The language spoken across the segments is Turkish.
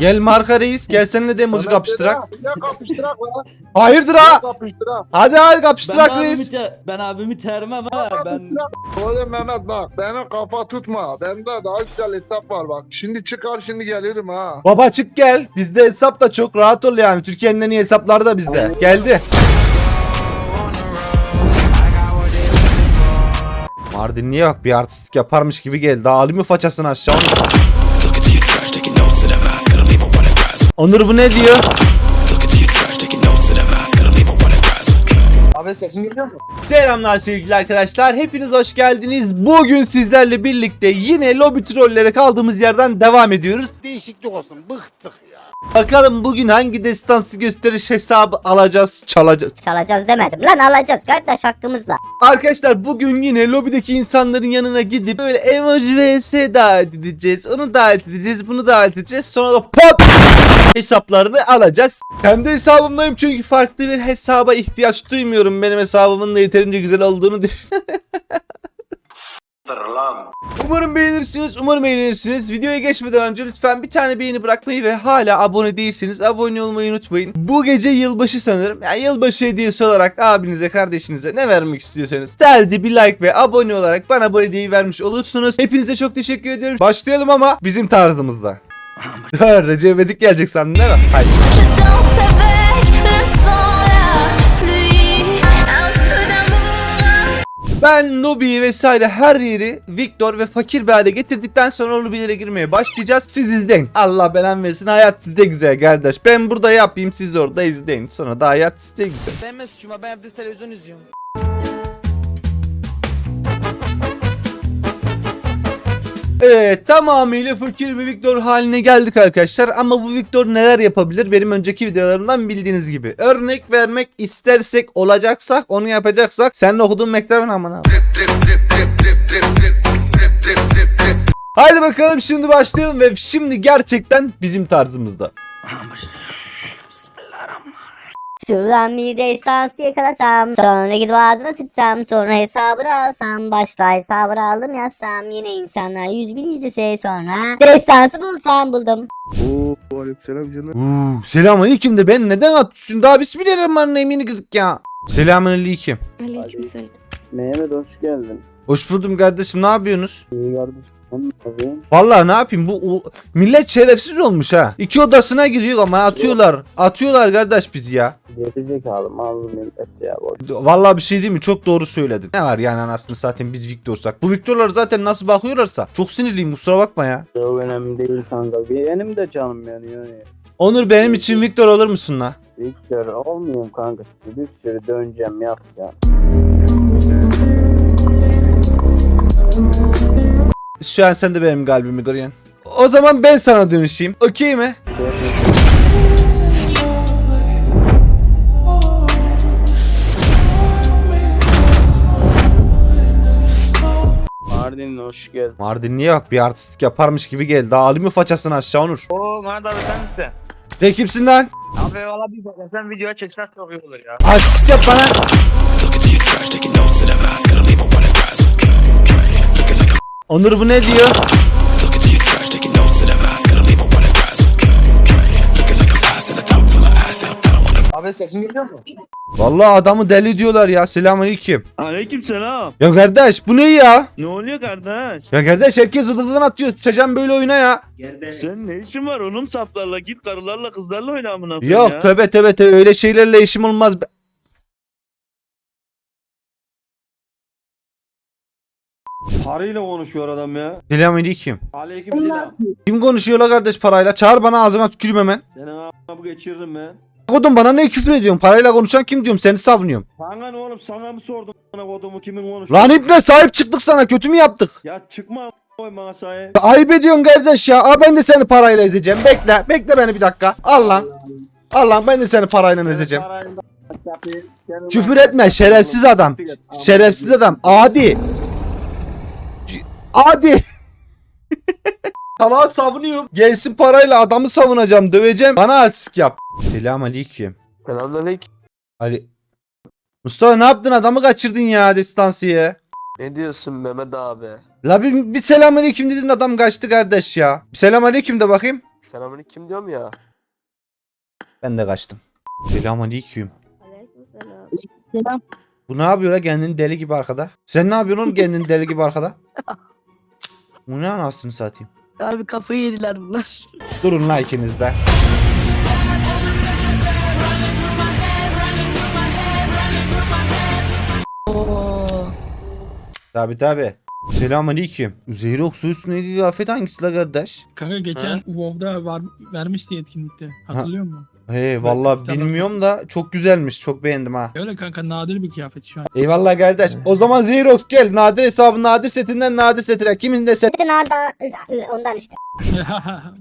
Gel marka reis gel seninle de emoji kapıştırak. Ya kapıştırak lan. Hayırdır ha? kapıştırak. Hadi hadi Ben kapıştırak abimi, reis. te- ben abimi termem ha. Ben. Oğlum Mehmet bak beni kafa tutma. Bende daha güzel hesap var bak. Şimdi çıkar şimdi gelirim ha. Baba çık gel. Bizde hesap da çok rahat ol yani. Türkiye'nin en iyi hesapları da bizde. Geldi. Mardinli'ye bak bir artistik yaparmış gibi geldi. Daha alayım mı façasını aşağı onu. Onur bu ne diyor? Abi sesim geliyor mu? Selamlar sevgili arkadaşlar. Hepiniz hoş geldiniz. Bugün sizlerle birlikte yine lobi trollere kaldığımız yerden devam ediyoruz. değişiklik olsun. Bıktık ya. Bakalım bugün hangi destansı gösteriş hesabı alacağız, çalacağız. Çalacağız demedim lan alacağız kardeş hakkımızla. Arkadaşlar bugün yine lobideki insanların yanına gidip böyle emoji vs davet edeceğiz. Onu davet edeceğiz, bunu davet edeceğiz. Sonra da pot hesaplarını alacağız. Kendi hesabımdayım çünkü farklı bir hesaba ihtiyaç duymuyorum. Benim hesabımın da yeterince güzel olduğunu düşünüyorum. Umarım beğenirsiniz, umarım eğlenirsiniz. Videoya geçmeden önce lütfen bir tane beğeni bırakmayı ve hala abone değilseniz abone olmayı unutmayın. Bu gece yılbaşı sanırım. Yani yılbaşı hediyesi olarak abinize, kardeşinize ne vermek istiyorsanız sadece bir like ve abone olarak bana bu hediyeyi vermiş olursunuz. Hepinize çok teşekkür ediyorum. Başlayalım ama bizim tarzımızda. Recep İvedik gelecek sandın değil mi? Hayır. Ben lobiyi vesaire her yeri Victor ve fakir bir hale getirdikten sonra lobilere girmeye başlayacağız. Siz izleyin. Allah belan versin. Hayat sizde güzel kardeş. Ben burada yapayım siz orada izleyin. Sonra da hayat sizde güzel. Benim suçuma ben evde televizyon izliyorum. Evet tamamıyla fakir bir Victor haline geldik arkadaşlar. Ama bu Victor neler yapabilir? Benim önceki videolarımdan bildiğiniz gibi. Örnek vermek istersek olacaksak onu yapacaksak. Senin okuduğun mektebin aman abi. Haydi bakalım şimdi başlayalım ve şimdi gerçekten bizim tarzımızda. Şuradan bir destansı yakalasam. Sonra gidip ağzına sıçsam. Sonra hesabını alsam. Başta hesabını aldım yazsam. Yine insanlar yüz bin izlese sonra. Destansı bulsam buldum. Oo aleykümselam canım. Uuu selamünaleyküm de ben neden atıyorsun? Daha bismillahirrahmanirrahim yeni girdik ya. Selamünaleyküm. Mehmet hoş geldin. Hoş buldum kardeşim ne yapıyorsunuz? İyi kardeşim. Vallahi ne yapayım bu o- millet şerefsiz olmuş ha. İki odasına giriyor ama atıyorlar. Atıyorlar kardeş bizi ya. Gelecek abi mazlum millet ya. Boş. Vallahi bir şey değil mi? Çok doğru söyledin. Ne var yani anasını zaten biz Viktor'sak. Bu Viktorlar zaten nasıl bakıyorlarsa. Çok sinirliyim kusura bakma ya. Çok önemli değil kanka. Benim de canım yanıyor. Yani. Onur benim için Viktor olur musun la? Victor olmuyorum kanka. Bir sürü döneceğim yap ya. Şu an sen de benim kalbimi kırıyorsun. O zaman ben sana dönüşeyim. Okey mi? Mardin hoş geldin. Mardinli'ye bak bir artistik yaparmış gibi geldi. Daha alayım mı façasını aşağı Onur? Oo Mehmet abi sen misin? Rakipsin lan. Abi valla bir bak sen videoya çeksen çok iyi olur ya. Artistik yap bana. Onur bu ne diyor? Abi sesim geliyor mu? Vallahi adamı deli diyorlar ya. Selamünaleyküm. Aleyküm selam. Ya kardeş bu ne ya? Ne oluyor kardeş? Ya kardeş herkes odadan atıyor. Seçen böyle oyuna ya. Sen ne işin var oğlum saplarla git karılarla kızlarla oyna amına koyayım Yok ya. tövbe tövbe tövbe öyle şeylerle işim olmaz. Parayla konuşuyor adam ya. Selamünaleyküm. Aleyküm selam. Kim konuşuyor la kardeş parayla? Çağır bana ağzına tükürüm hemen. Seni a**ına bu geçirdim ben. Kodum bana ne küfür ediyorsun? Parayla konuşan kim diyorum? Seni savunuyorum. Sana ne oğlum sana mı sordum bana kodumu kimin konuş? Lan ipne sahip çıktık sana. Kötü mü yaptık? Ya çıkma a**ına bana sahip. Ayıp ediyorsun kardeş ya. Aa, ben de seni parayla ezeceğim. Bekle. Bekle beni bir dakika. Al lan. Al lan ben de seni parayla ezeceğim. Küfür etme şerefsiz adam. Şerefsiz adam. Adi. C- Adi. Salağı savunuyorum. Gelsin parayla adamı savunacağım. Döveceğim. Bana artistik yap. Selam aleyküm. Selamünaleyküm. Ali. Mustafa ne yaptın adamı kaçırdın ya distansıya. Ne diyorsun Mehmet abi? La bir, bir selam aleyküm dedin adam kaçtı kardeş ya. Bir selam aleyküm de bakayım. Selamünaleyküm diyorum ya. Ben de kaçtım. Selamünaleyküm. Selam. Bu ne yapıyor la kendini deli gibi arkada? Sen ne yapıyorsun oğlum kendini deli gibi arkada? Bu ne anasını satayım? Abi kafayı yediler bunlar. Durun la ikiniz de. Tabi tabi. Selamünaleyküm. Üzeyir Oksu üstündeki kıyafet hangisi la kardeş? Kanka geçen WoW'da var, vermişti etkinlikte. Hatırlıyor musun? He vallahi Tamam. bilmiyorum da çok güzelmiş. Çok beğendim ha. Öyle kanka nadir bir kıyafet şu an. Eyvallah kardeş. O zaman Zerox gel. Nadir hesabı nadir setinden nadir setine. Kimin de set? Bir de nada ondan işte.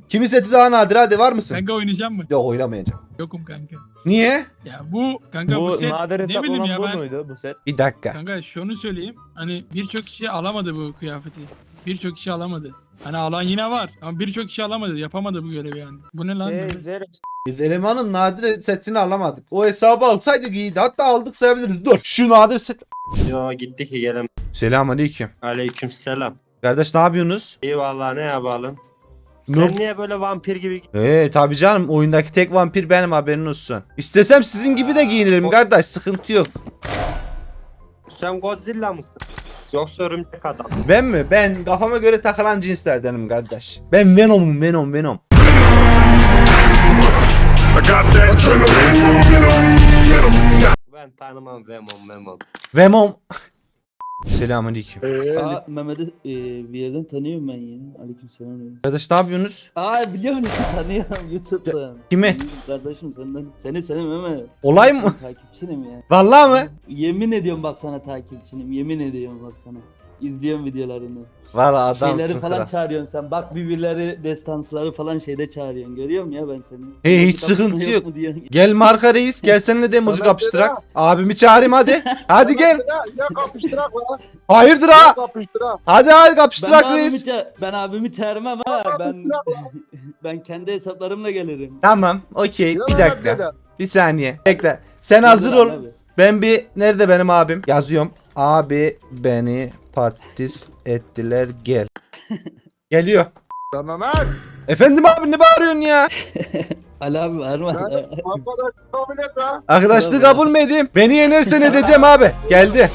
Kimin seti daha nadir hadi var mısın? kanka oynayacak mı? Yok oynamayacağım. Yokum kanka. Niye? Ya bu kanka bu, Bu set nadir ne hesap bileyim olan ya bu ben. muydu bu set? Bir dakika. Kanka şunu söyleyeyim. Hani birçok kişi alamadı bu kıyafeti. Birçok kişi alamadı. Hani alan yine var ama birçok kişi alamadı. Yapamadı bu görevi yani. Bu ne lan? Şey. Biz elemanın nadir setini alamadık. O hesabı alsaydık iyiydi. Hatta aldık sayabiliriz. Dur. Şu nadir set. Yo gitti ki gelem. Selamünaleyküm. Aleyküm selam. Kardeş ne yapıyorsunuz? İyi vallahi ne yapalım. Sen niye böyle vampir gibi Ee tabi canım oyundaki tek vampir benim haberin olsun. İstesem sizin gibi de giyinirim kardeş sıkıntı yok. Sen Godzilla mısın? Yoksa örümcek adam. Ben mi? Ben kafama göre takılan cinslerdenim kardeş. Ben Venom'um Venom Venom. Ben tanımam Venom Venom. Venom. Selamünaleyküm. Ee, Aa Mehmet'i e, bir yerden tanıyorum ben ya. Aleykümselam. Kardeş ne yapıyorsunuz? Aa biliyor musun tanıyorum YouTube'dan. Kimi? Kardeşim senden. Seni seni Mehmet. Olay mı? Takipçinim ya. Vallahi mı? Yemin ediyorum bak sana takipçinim. Yemin ediyorum bak sana. İzliyorum videolarını. Valla Şeyleri adamsın falan kral. çağırıyorsun sen. Bak birbirleri destansları falan şeyde çağırıyorsun. Görüyorum ya ben seni. Hey, hiç sıkıntı yok. Gel marka reis gel seninle de müzik Bana kapıştırak. Abimi çağırayım hadi. Hadi gel. Ya, ya kapıştırak la. Hayırdır Ya ha? kapıştırak. Hadi hadi kapıştırak abimi, reis. ça- ben abimi çağırmam ha. Ben ben kendi hesaplarımla gelirim. Tamam okey bir dakika. Bir saniye. Bekle. Sen hazır ol. Ben bir nerede benim abim? Yazıyorum. Abi beni patates ettiler gel. Geliyor. Mehmet. Efendim abi ne bağırıyorsun ya? Ali abi var mı? Ben arkadaş kabul mü edeyim? Beni yenersen edeceğim abi. Geldi.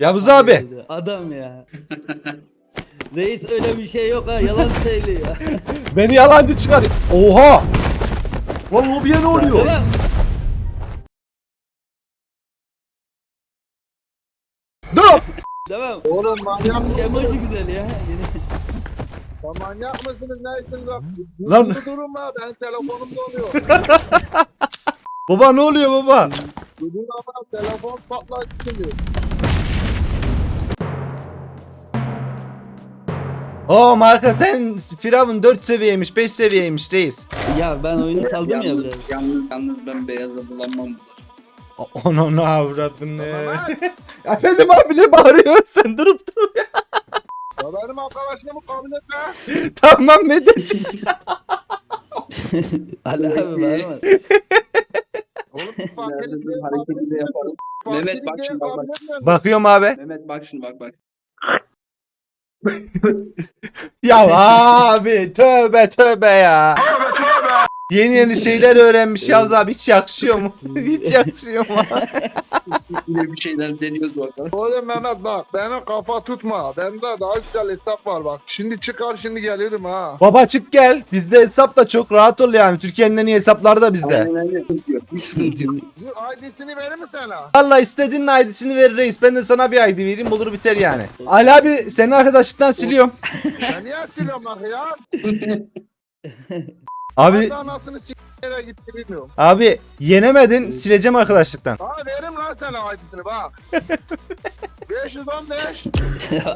Yavuz abi. Adam ya. Reis öyle bir şey yok ha yalan söylüyor. Beni yalancı çıkar. Oha. Lan lobiye ne oluyor? Devam. Dur. Devam. Oğlum manyak? Emoji güzel ya. Ya manyak mısınız neysiniz bak. Lan- Bu durum la. Ben telefonum donuyor. Baba ne oluyor baba? Bugün ama telefon patladı şimdi. Oo marka sen Firavun 4 seviyeymiş 5 seviyeymiş reis. Ya ben oyunu saldım ya biraz. Yalnız, yalnız ben beyaza bulamam. Onu ne avradın ne? Efendim abi ne bağırıyorsun sen durup dur. Ya benim arkadaşımı kabul et la. tamam Medeciğim. Ali abi mı? Oğlum bu fark hareketi de yaparım. fark Mehmet, bak şimdi, bak, bak. Bakıyorum abi. Mehmet bak şunu bak bak. Ya abi tövbe tövbe ya. Yeni yeni şeyler öğrenmiş Yavuz abi hiç yakışıyor mu? hiç yakışıyor mu? Yine bir şeyler deniyoruz bakalım. Oğlum Mehmet bak beni kafa tutma. Bende daha güzel hesap var bak. Şimdi çıkar şimdi gelirim ha. Baba çık gel. Bizde hesap da çok rahat ol yani. Türkiye'nin en iyi hesapları da bizde. Aynen aynen. Sıkıntı yok. Hiç sıkıntı yok. Bu ID'sini verir mi sana? Valla istediğin ID'sini ver reis. Ben de sana bir ID vereyim olur biter yani. Ali abi seni arkadaşlıktan siliyorum. Ben niye siliyorum bak ya? Abi de anasını s***yere gitti bilmiyorum. abi yenemedin sileceğim arkadaşlıktan. Ha veririm lan sana ID'sini bak. 515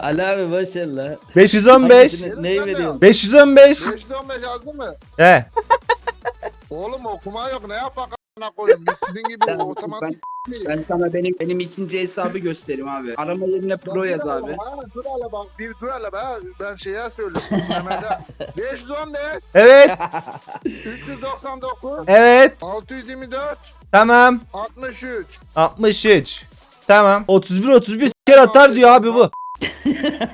Ali abi la. 515 Hangisini- Neyi veriyorsun? 515 515 yazdın mı? He. Oğlum okuma yok ne yapak a**ına koyayım. Biz sizin gibi Ben, otomatik ben, ben sana benim benim ikinci hesabı göstereyim abi. Arama yerine pro yaz abi. Dur hele bak bir dur hele be. Ben şeye söylüyorum. Mehmet'e. 515 Evet. 399 Evet. 624 Tamam. 63 63. Tamam. 31 31 kere atar diyor abi bu.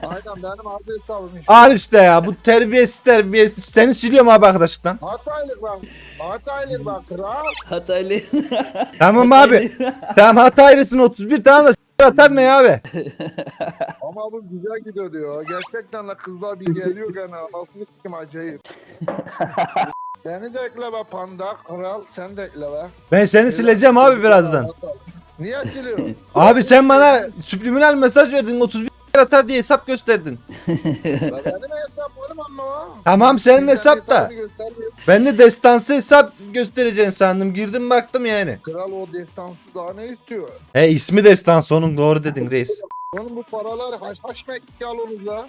Aynen benim adı hesabım. işte. Al işte ya bu terbiyesiz terbiyesiz. Seni siliyorum abi arkadaşlıktan. Hataylık bak. Hataylık bak kral. Hataylı. Tamam abi. tamam hataylısın 31 tane de s- atar ne abi? Ama bu güzel gidiyor diyor. Gerçekten de kızlar bir geliyor gene. Nasıl kim acayip. Beni de ekle be panda kral. Sen de ekle be. Ben seni sileceğim abi birazdan. Niye siliyorsun? Abi sen bana subliminal mesaj verdin 31 atar diye hesap gösterdin. Benim hesaplarım ama. Tamam senin hesap da. Ben de destansı hesap göstereceksin sandım. Girdim baktım yani. Kral o destansı daha ne istiyor? He ismi destansı onun doğru dedin reis. Oğlum bu paralar haş haş mekki alınız la.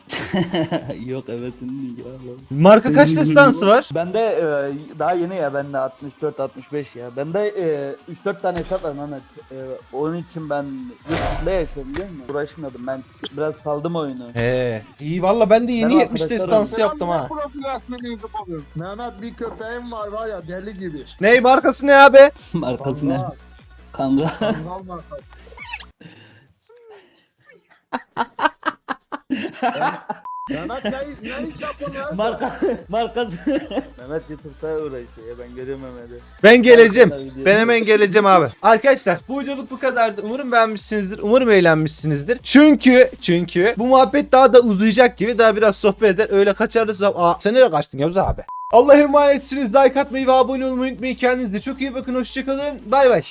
Yok evet değil ya. Marka kaç destansı var? Bende e, daha yeni ya bende 64 65 ya. Bende e, 3-4 tane hesap var Mehmet. E, onun için ben yurt dışında yaşıyorum biliyor musun? Uğraşmadım ben biraz saldım oyunu. He. İyi valla ben de yeni Ben 70 arkadaşlarım- destansı yaptım ha. Profil. Mehmet bir köpeğim var var ya deli gibi. Ney markası ne abi? Markası ne? Kanka. Kangal markası. Lan? Marka markası. Mehmet YouTube'da uğraşıyor ya ben görüyorum Mehmet'i. Ben geleceğim. Ben hemen geleceğim abi. Arkadaşlar bu videoluk bu kadardı. Umarım beğenmişsinizdir. Umarım eğlenmişsinizdir. Çünkü çünkü bu muhabbet daha da uzayacak gibi daha biraz sohbet eder. Öyle kaçarız. Aa sen nereye kaçtın Yavuz abi? Allah'a emanetsiniz. Like atmayı ve abone olmayı unutmayın. Kendinize çok iyi bakın. Hoşçakalın. Bay bay.